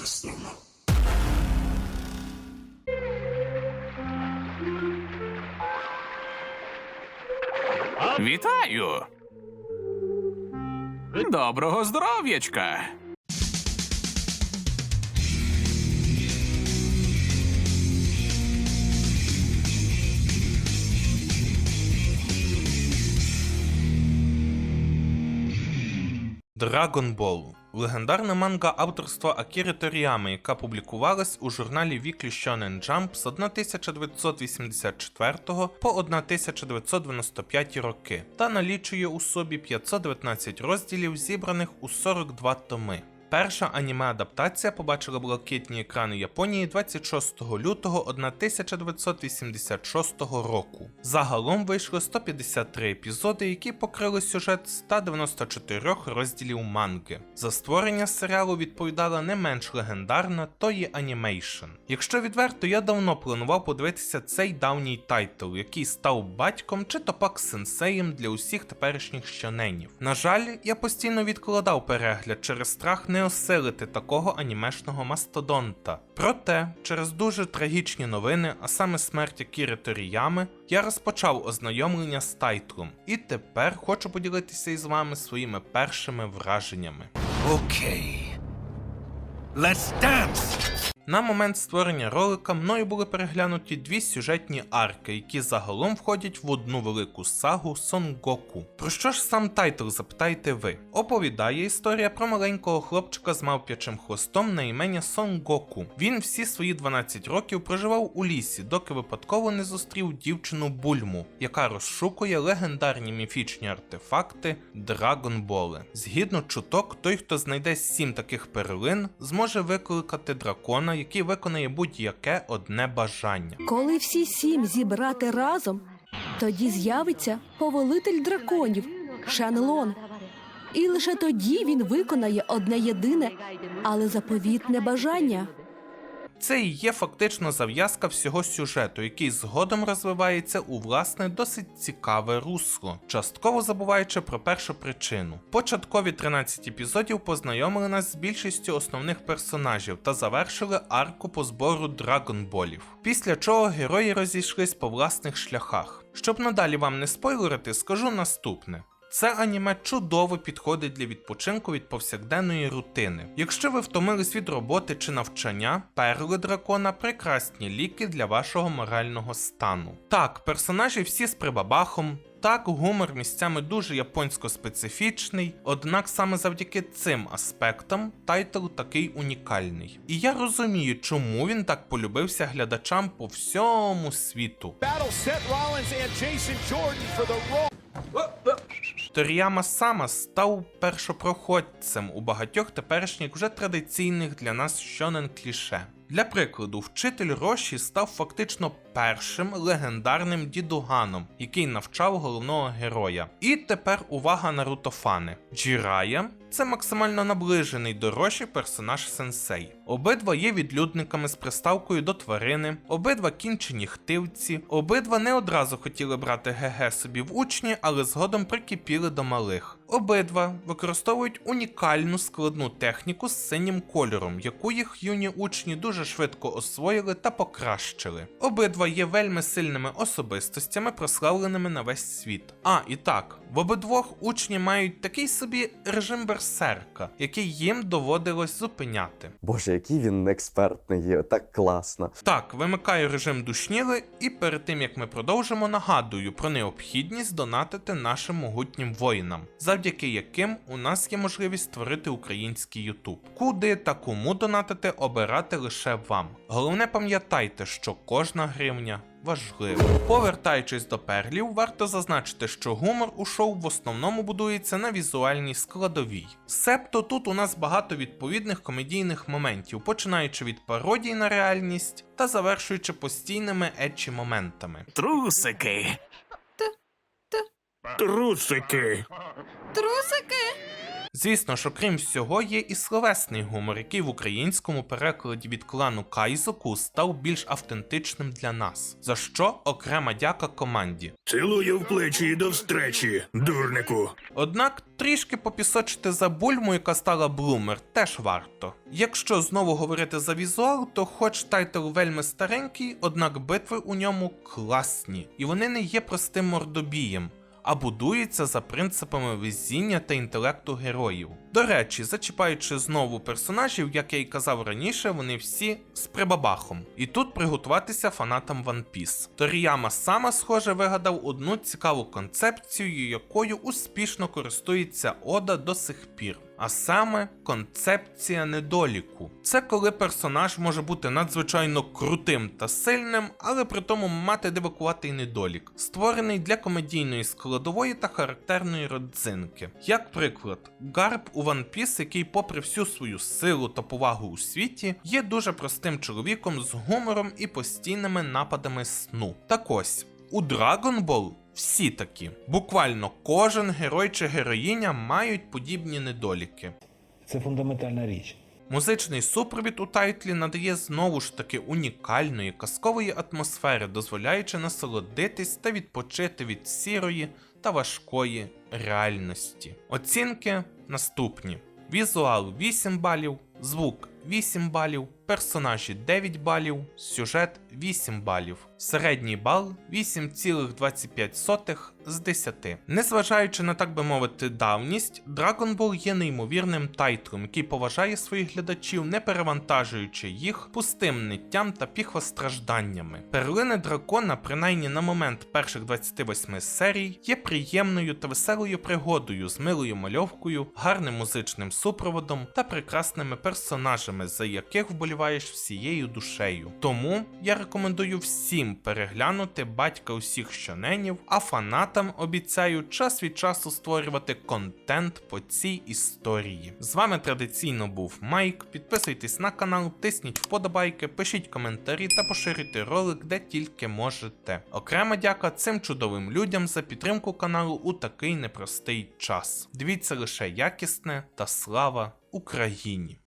system. Вітаю! Доброго здоров'ячка! Dragon Ball легендарна манга авторства Акіри Торіями, яка публікувалась у журналі Weekly Shonen Jump з 1984 по 1995 роки та налічує у собі 519 розділів, зібраних у 42 томи. Перша аніме-адаптація побачила блакитні екрани Японії 26 лютого 1986 року. Загалом вийшло 153 епізоди, які покрили сюжет 194 розділів манги. За створення серіалу відповідала не менш легендарна Toei Animation. Якщо відверто, я давно планував подивитися цей давній тайтл, який став батьком чи то пак сенсеєм для усіх теперішніх щоненів. На жаль, я постійно відкладав перегляд через страх не осилити такого анімешного мастодонта. Проте, через дуже трагічні новини, а саме смерть Кіри Торіями, я розпочав ознайомлення з тайтлом, і тепер хочу поділитися із вами своїми першими враженнями. Okay. Let's dance! На момент створення ролика мною були переглянуті дві сюжетні арки, які загалом входять в одну велику сагу Сон Гоку. Про що ж сам тайтл запитаєте ви? Оповідає історія про маленького хлопчика з мавп'ячим хвостом на ім'я Сон Гоку. Він всі свої 12 років проживав у лісі, доки випадково не зустрів дівчину Бульму, яка розшукує легендарні міфічні артефакти Драгонболи. Згідно чуток, той, хто знайде сім таких перлин, зможе викликати дракона, який виконає будь-яке одне бажання. Коли всі сім зібрати разом, тоді з'явиться повелитель драконів Шенлон. І лише тоді він виконає одне єдине, але заповітне бажання. Це і є фактично зав'язка всього сюжету, який згодом розвивається у власне досить цікаве русло, частково забуваючи про першу причину. Початкові 13 епізодів познайомили нас з більшістю основних персонажів та завершили арку по збору драгонболів. Після чого герої розійшлись по власних шляхах. Щоб надалі вам не спойлерити, скажу наступне. Це аніме чудово підходить для відпочинку від повсякденної рутини. Якщо ви втомились від роботи чи навчання, перли дракона прекрасні ліки для вашого морального стану. Так, персонажі всі з прибабахом. Так, гумор місцями дуже японсько-специфічний, однак саме завдяки цим аспектам тайтл такий унікальний. І я розумію, чому він так полюбився глядачам по всьому світу. Торіяма Сама став першопроходцем у багатьох теперішніх вже традиційних для нас щонен кліше. Для прикладу, вчитель Роші став фактично першим легендарним дідуганом, який навчав головного героя. І тепер увага на рутофани. Джірая це максимально наближений до Роші персонаж сенсей. Обидва є відлюдниками з приставкою до тварини, обидва кінчені хтивці, обидва не одразу хотіли брати ГГ собі в учні, але згодом прикипіли до малих. Обидва використовують унікальну складну техніку з синім кольором, яку їх юні учні дуже швидко освоїли та покращили. Обидва є вельми сильними особистостями, прославленими на весь світ. А, і так, в обидвох учні мають такий собі режим берсерка, який їм доводилось зупиняти. Боже, який він експертний є, так класно. Так, вимикаю режим душніли, і перед тим як ми продовжимо, нагадую про необхідність донатити нашим могутнім воїнам, завдяки яким у нас є можливість створити український YouTube. Куди та кому донатити обирати лише вам. Головне пам'ятайте, що кожна гривня. Важливо. Повертаючись до перлів, варто зазначити, що гумор у шоу в основному будується на візуальній складовій. Себто тут у нас багато відповідних комедійних моментів, починаючи від пародій на реальність та завершуючи постійними етчі моментами. Трусики. Трусики. Трусики! Звісно ж, окрім всього, є і словесний гумор, який в українському перекладі від клану Кайзоку став більш автентичним для нас. За що окрема дяка команді. Цілую в плечі і до встречі, дурнику. Однак трішки попісочити за бульму, яка стала блумер, теж варто. Якщо знову говорити за візуал, то хоч тайтл вельми старенький, однак битви у ньому класні, і вони не є простим мордобієм. А будуються за принципами везіння та інтелекту героїв. До речі, зачіпаючи знову персонажів, як я й казав раніше, вони всі з прибабахом. І тут приготуватися фанатам One Piece. Торіяма сама, схоже, вигадав одну цікаву концепцію, якою успішно користується Ода до сих пір. А саме концепція недоліку. Це коли персонаж може бути надзвичайно крутим та сильним, але при тому мати дивакуватий недолік, створений для комедійної складової та характерної родзинки. Як приклад, Гарп у One Piece, який, попри всю свою силу та повагу у світі, є дуже простим чоловіком з гумором і постійними нападами сну. Так ось. У Dragon Ball всі такі. Буквально кожен герой чи героїня мають подібні недоліки. Це фундаментальна річ. Музичний супровід у тайтлі надає знову ж таки унікальної казкової атмосфери, дозволяючи насолодитись та відпочити від сірої та важкої реальності. Оцінки наступні: візуал 8 балів, звук 8 балів, персонажі 9 балів, сюжет 8 балів. Середній бал 8,25 з 10. Незважаючи на так би мовити давність, Dragon Ball є неймовірним тайтлом, який поважає своїх глядачів, не перевантажуючи їх пустим ниттям та піхвостражданнями. Перлини дракона, принаймні на момент перших 28 серій, є приємною та веселою пригодою з милою мальовкою, гарним музичним супроводом та прекрасними персонажами, за яких вболіваєш всією душею. Тому я рекомендую всім переглянути батька усіх щоненів, а фанатам обіцяю час від часу створювати контент по цій історії. З вами традиційно був Майк. Підписуйтесь на канал, тисніть вподобайки, пишіть коментарі та поширюйте ролик де тільки можете. Окрема дяка цим чудовим людям за підтримку каналу у такий непростий час. Дивіться лише якісне та слава Україні!